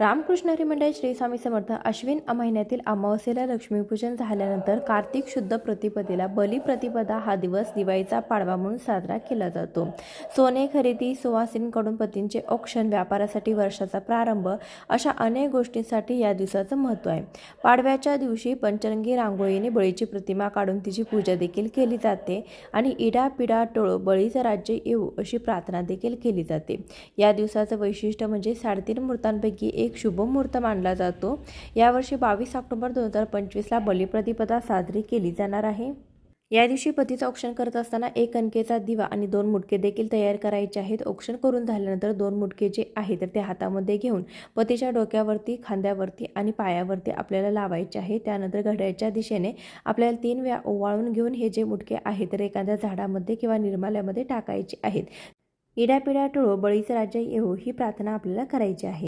रामकृष्ण हरी मंडळ श्री स्वामी समर्थ अश्विन महिन्यातील अमावस्येला लक्ष्मीपूजन झाल्यानंतर कार्तिक शुद्ध प्रतिपदेला बलिप्रतिपदा हा दिवस दिवाळीचा पाडवा म्हणून साजरा केला जातो. सोने खरेदी सुवासिनींकडून पतींचे औक्षण व्यापारासाठी वर्षाचा प्रारंभ अशा अनेक गोष्टींसाठी या दिवसाचं महत्त्व आहे. पाडव्याच्या दिवशी पंचरंगी रांगोळीने बळीची प्रतिमा काढून तिची पूजा देखील केली जाते आणि इडापिडा टोळो बळीचं राज्य येऊ अशी प्रार्थना देखील केली जाते. या दिवसाचं वैशिष्ट्य म्हणजे साडेतीन मृतांपैकी एक शुभ मुहूर्त मानला जातो. यावर्षी बावीस ऑक्टोबर दोन हजार पंचवीसला बलिप्रतिपदा साजरी केली जाणार आहे. या दिवशी पतीचं औक्षण करत असताना एक कणकेचा दिवा आणि दोन मुटके देखील तयार करायचे आहेत. औक्षण करून झाल्यानंतर दोन मुटके जे आहे तर ते हातामध्ये घेऊन पतीच्या डोक्यावरती खांद्यावरती आणि पायावरती आपल्याला लावायचे आहे. त्यानंतर घड्याच्या दिशेने आपल्याला तीन वेळा ओवाळून घेऊन हे जे मुटके आहेत तर एखाद्या झाडामध्ये किंवा निर्माल्यामध्ये टाकायचे आहेत. इडापिडा टोळो बळीचं राज्य येऊ ही प्रार्थना आपल्याला करायची आहे.